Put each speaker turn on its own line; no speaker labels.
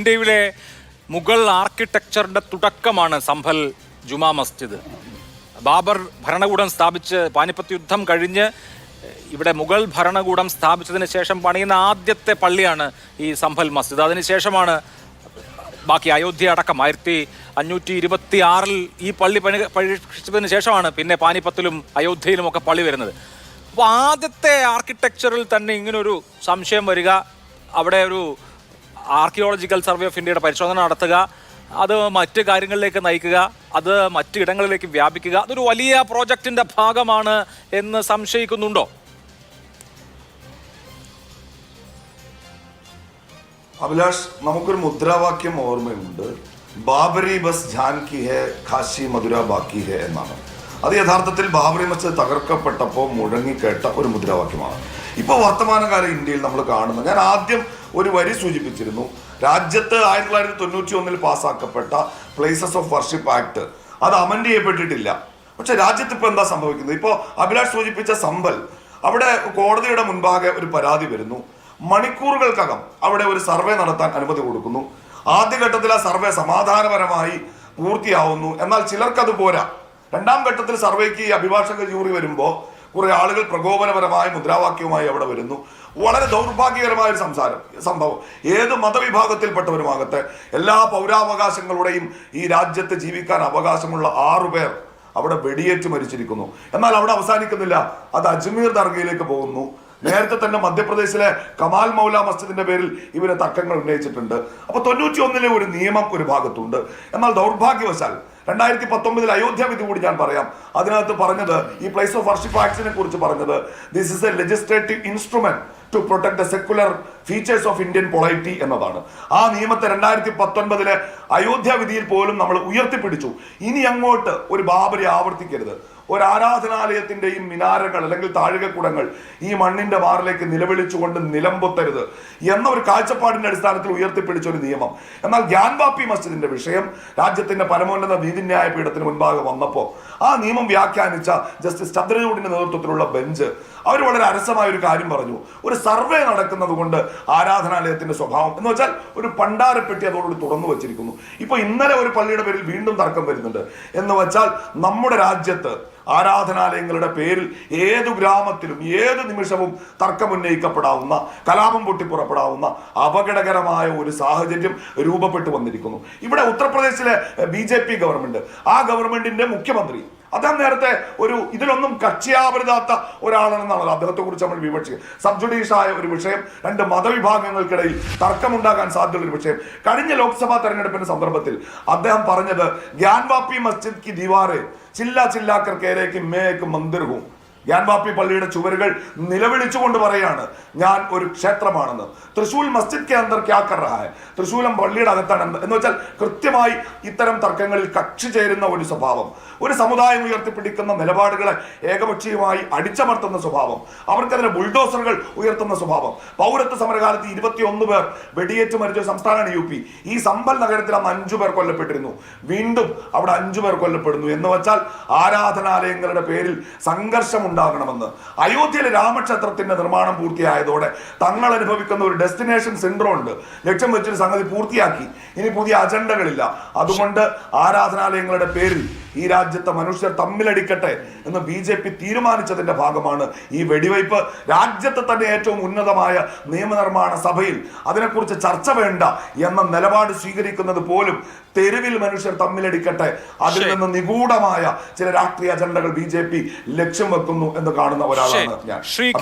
ഇന്ത്യയിലെ മുഗൾ ആർക്കിടെക്ചറിന്റെ തുടക്കമാണ് സംഭൽ ജുമാ മസ്ജിദ്. ബാബർ ഭരണകൂടം സ്ഥാപിച്ച് പാനിപ്പത്ത് യുദ്ധം കഴിഞ്ഞ് ഇവിടെ മുഗൾ ഭരണകൂടം സ്ഥാപിച്ചതിന് ശേഷം പണിയുന്ന ആദ്യത്തെ പള്ളിയാണ് ഈ സംഭൽ മസ്ജിദ്. അതിനുശേഷമാണ് ബാക്കി അയോധ്യ അടക്കം ആയിരത്തി അഞ്ഞൂറ്റി ഇരുപത്തി ആറിൽ ഈ പള്ളി പണി പരീക്ഷിച്ചതിന് ശേഷമാണ് പിന്നെ പാനിപ്പത്തിലും അയോധ്യയിലും ഒക്കെ പള്ളി വരുന്നത്. അപ്പോൾ ആദ്യത്തെ ആർക്കിടെക്ചറിൽ തന്നെ ഇങ്ങനൊരു സംശയം വരിക. അവിടെ ഒരു ആർക്കിയോളജിക്കൽ സർവേ ഓഫ് ഇന്ത്യയുടെ പരിശോധന നടത്തുക അത് മറ്റ് കാര്യങ്ങളിലേക്ക് നയിക്കുക അത് മറ്റ് ഇടങ്ങളിലേക്ക് വ്യാപിക്കുക അതൊരു വലിയ പ്രോജക്റ്റിന്റെ ഭാഗമാണ് എന്ന് സംശയിക്കുന്നുണ്ടോ?
അഭിലാഷ് നമുക്കൊരു മുദ്രാവാക്യം ഓർമ്മയുണ്ട്. ബാബരി ബസ് ജാൻകി ഹെ ഖാശി മധുര ബാക്കി ഹെ എന്നാണ്. അത് യഥാർത്ഥത്തിൽ ബാബറി മസ്ജിദ് തകർക്കപ്പെട്ടപ്പോൾ മുഴങ്ങിക്കേട്ട ഒരു മുദ്രാവാക്യമാണ്. ഇപ്പോൾ വർത്തമാനകാല ഇന്ത്യയിൽ നമ്മൾ കാണുന്നത്. ഞാൻ ആദ്യം ഒരു വരി സൂചിപ്പിച്ചിരുന്നു. രാജ്യത്ത് ആയിരത്തി തൊള്ളായിരത്തി തൊണ്ണൂറ്റി ഒന്നിൽ പാസ്സാക്കപ്പെട്ട പ്ലേസസ് ഓഫ് വർഷിപ്പ് ആക്ട് അത് അമൻഡ് ചെയ്യപ്പെട്ടിട്ടില്ല. പക്ഷെ രാജ്യത്ത് ഇപ്പോൾ എന്താ സംഭവിക്കുന്നത്? ഇപ്പോൾ അഭിലാഷ് സൂചിപ്പിച്ച സമ്പൽ. അവിടെ കോടതിയുടെ മുൻപാകെ ഒരു പരാതി വരുന്നു. മണിക്കൂറുകൾക്കകം അവിടെ ഒരു സർവേ നടത്താൻ അനുമതി കൊടുക്കുന്നു. ആദ്യഘട്ടത്തിൽ ആ സർവേ സമാധാനപരമായി പൂർത്തിയാവുന്നു. എന്നാൽ ചിലർക്കത് പോരാ. രണ്ടാം ഘട്ടത്തിൽ സർവേക്ക് ഈ അഭിഭാഷക ജൂറി വരുമ്പോൾ കുറെ ആളുകൾ പ്രകോപനപരമായ മുദ്രാവാക്യവുമായി അവിടെ വരുന്നു. വളരെ ദൗർഭാഗ്യകരമായ ഒരു സംസാരം സംഭവം. ഏത് മതവിഭാഗത്തിൽപ്പെട്ടവരുമാകട്ടെ എല്ലാ പൗരാവകാശങ്ങളുടെയും ഈ രാജ്യത്ത് ജീവിക്കാൻ അവകാശമുള്ള ആറുപേർ അവിടെ വെടിയേറ്റ് മരിച്ചിരിക്കുന്നു. എന്നാൽ അവിടെ അവസാനിക്കുന്നില്ല. അത് അജ്മീർ ദർഗയിലേക്ക് പോകുന്നു. നേരത്തെ തന്നെ മധ്യപ്രദേശിലെ കമാൽ മൗല മസ്ജിദിന്റെ പേരിൽ ഇവരെ തർക്കങ്ങൾ ഉന്നയിച്ചിട്ടുണ്ട്. അപ്പൊ തൊണ്ണൂറ്റി ഒന്നിലെ ഒരു നിയമം ഒരു ഭാഗത്തുണ്ട്. എന്നാൽ ദൗർഭാഗ്യവശാൽ രണ്ടായിരത്തി പത്തൊമ്പതിൽ അയോധ്യ വിധി കൂടി ഞാൻ പറയാം. അതിനകത്ത് പറഞ്ഞത് ഈ പ്ലേസ് ഓഫ് വർഷിപ്പ് ആക്ടിനെ കുറിച്ച് പറഞ്ഞത്. This is a legislative instrument to protect the secular features of Indian polity എന്നതാണ്. ആ നിയമത്തെ രണ്ടായിരത്തി പത്തൊൻപതിലെ അയോധ്യ വിധിയിൽ പോലും നമ്മൾ ഉയർത്തിപ്പിടിച്ചു. ഇനി അങ്ങോട്ട് ഒരു ബാബരി ആവർത്തിക്കരുത്. ഒരു ആരാധനാലയത്തിന്റെയും മിനാരങ്ങൾ അല്ലെങ്കിൽ താഴികക്കുടങ്ങൾ ഈ മണ്ണിന്റെ വാറിലേക്ക് നിലവിളിച്ചുകൊണ്ട് നിലംപൊത്തരുത് എന്ന ഒരു കാഴ്ചപ്പാടിന്റെ അടിസ്ഥാനത്തിൽ ഉയർത്തിപ്പിടിച്ച ഒരു നിയമം. എന്നാൽ ഗ്യാൻവാപ്പി മസ്ജിദിന്റെ വിഷയം രാജ്യത്തിന്റെ പരമോന്നത നീതിന്യായ പീഠത്തിന് മുൻപാകെ വന്നപ്പോൾ ആ നിയമം വ്യാഖ്യാനിച്ച ജസ്റ്റിസ് ചന്ദ്രചൂടിന്റെ നേതൃത്വത്തിലുള്ള ബെഞ്ച് അവർ വളരെ അരസമായ ഒരു കാര്യം പറഞ്ഞു. ഒരു സർവേ നടക്കുന്നത് കൊണ്ട് ആരാധനാലയത്തിന്റെ സ്വഭാവം എന്ന് വെച്ചാൽ ഒരു പണ്ടാരപ്പെട്ടി അതോടുകൂടി തുറന്നു വെച്ചിരിക്കുന്നു. ഇപ്പൊ ഇന്നലെ ഒരു പള്ളിയുടെ പേരിൽ വീണ്ടും തർക്കം വരുന്നുണ്ട്. എന്ന് വെച്ചാൽ നമ്മുടെ രാജ്യത്ത് ആരാധനാലയങ്ങളുടെ പേരിൽ ഏതു ഗ്രാമത്തിലും ഏത് നിമിഷവും തർക്കമുന്നയിക്കപ്പെടാവുന്ന കലാപം പൊട്ടിപ്പുറപ്പെടാവുന്ന അപകടകരമായ ഒരു സാഹചര്യം രൂപപ്പെട്ടു വന്നിരിക്കുന്നു. ഇവിടെ ഉത്തർപ്രദേശിലെ ബി ഗവൺമെന്റ് ആ ഗവൺമെന്റിന്റെ മുഖ്യമന്ത്രി അദ്ദേഹം നേരത്തെ ഒരു ഇതിലൊന്നും കക്ഷിയാവരുതാത്ത ഒരാളാണെന്നാണ് അദ്ദേഹത്തെ കുറിച്ച് നമ്മൾ വിവക്ഷിക്കുക സബ് ജുഡീഷ്യലായ ഒരു വിഷയം രണ്ട് മതവിഭാഗങ്ങൾക്കിടയിൽ തർക്കമുണ്ടാകാൻ സാധ്യതയുള്ള ഒരു വിഷയം. കഴിഞ്ഞ ലോക്സഭാ തെരഞ്ഞെടുപ്പിന്റെ സന്ദർഭത്തിൽ അദ്ദേഹം പറഞ്ഞത് ഗ്യാൻവാപ്പി മസ്ജിദ് കി ദിവാറെ ചില്ല ചില്ലാക്കർ കേരേക്ക് മേക്ക് മന്ദിർ ഹൂം. ഗ്യാൻവാപ്പി പള്ളിയുടെ ചുവരുകൾ നിലവിളിച്ചുകൊണ്ട് പറയാണ്. ഞാൻ ഒരു ക്ഷേത്രമാണെന്ന്. തൃശ്ശൂർ മസ്ജിദ് കെ അന്തർ ഹൈ പള്ളിയുടെ അകത്താണ് എന്ന്. വെച്ചാൽ കൃത്യമായി ഇത്തരം തർക്കങ്ങളിൽ കക്ഷി ചേരുന്ന ഒരു സ്വഭാവം. ഒരു സമുദായം ഉയർത്തിപ്പിടിക്കുന്ന നിലപാടുകളെ ഏകപക്ഷീയമായി അടിച്ചമർത്തുന്ന സ്വഭാവം. അവർക്കതിനെ ബുൾഡോസറുകൾ ഉയർത്തുന്ന സ്വഭാവം. പൗരത്വ സമരകാലത്ത് ഇരുപത്തിയൊന്ന് പേർ വെടിയേറ്റ് മരിച്ച സംസ്ഥാനമാണ് യു പി. ഈ സമ്പൽ നഗരത്തിൽ അന്ന് അഞ്ചു പേർ കൊല്ലപ്പെട്ടിരുന്നു. വീണ്ടും അവിടെ അഞ്ചു പേർ കൊല്ലപ്പെടുന്നു. എന്ന് വെച്ചാൽ ആരാധനാലയങ്ങളുടെ പേരിൽ സംഘർഷം ഉണ്ടാകണമെന്ന്. അയോധ്യയിലെ രാമക്ഷേത്രത്തിന്റെ നിർമ്മാണം പൂർത്തിയായതോടെ തങ്ങൾ അനുഭവിക്കുന്ന ഒരു ഡെസ്റ്റിനേഷൻ സെന്റർ ഉണ്ട്. ലക്ഷ്യം വെച്ചൊരു സംഗതി പൂർത്തിയാക്കി. ഇനി പുതിയ അജണ്ടകളില്ല അതുകൊണ്ട് ആരാധനാലയങ്ങളുടെ പേരിൽ ഈ രാജ്യത്തെ മനുഷ്യർ തമ്മിലടിക്കട്ടെ എന്ന് ബി ജെ പി തീരുമാനിച്ചതിന്റെ ഭാഗമാണ് ഈ വെടിവയ്പ്. രാജ്യത്തെ തന്നെ ഏറ്റവും ഉന്നതമായ നിയമനിർമ്മാണ സഭയിൽ അതിനെക്കുറിച്ച് ചർച്ച വേണ്ട എന്ന നിലപാട് സ്വീകരിക്കുന്നത് പോലും തെരുവിൽ മനുഷ്യർ തമ്മിലടിക്കട്ടെ. അതിൽ നിന്ന് നിഗൂഢമായ ചില രാഷ്ട്രീയ അജണ്ടകൾ ബി ജെ പി ലക്ഷ്യം വെക്കുന്നു എന്ന് കാണുന്ന ഒരാളാണ് ഞാൻ.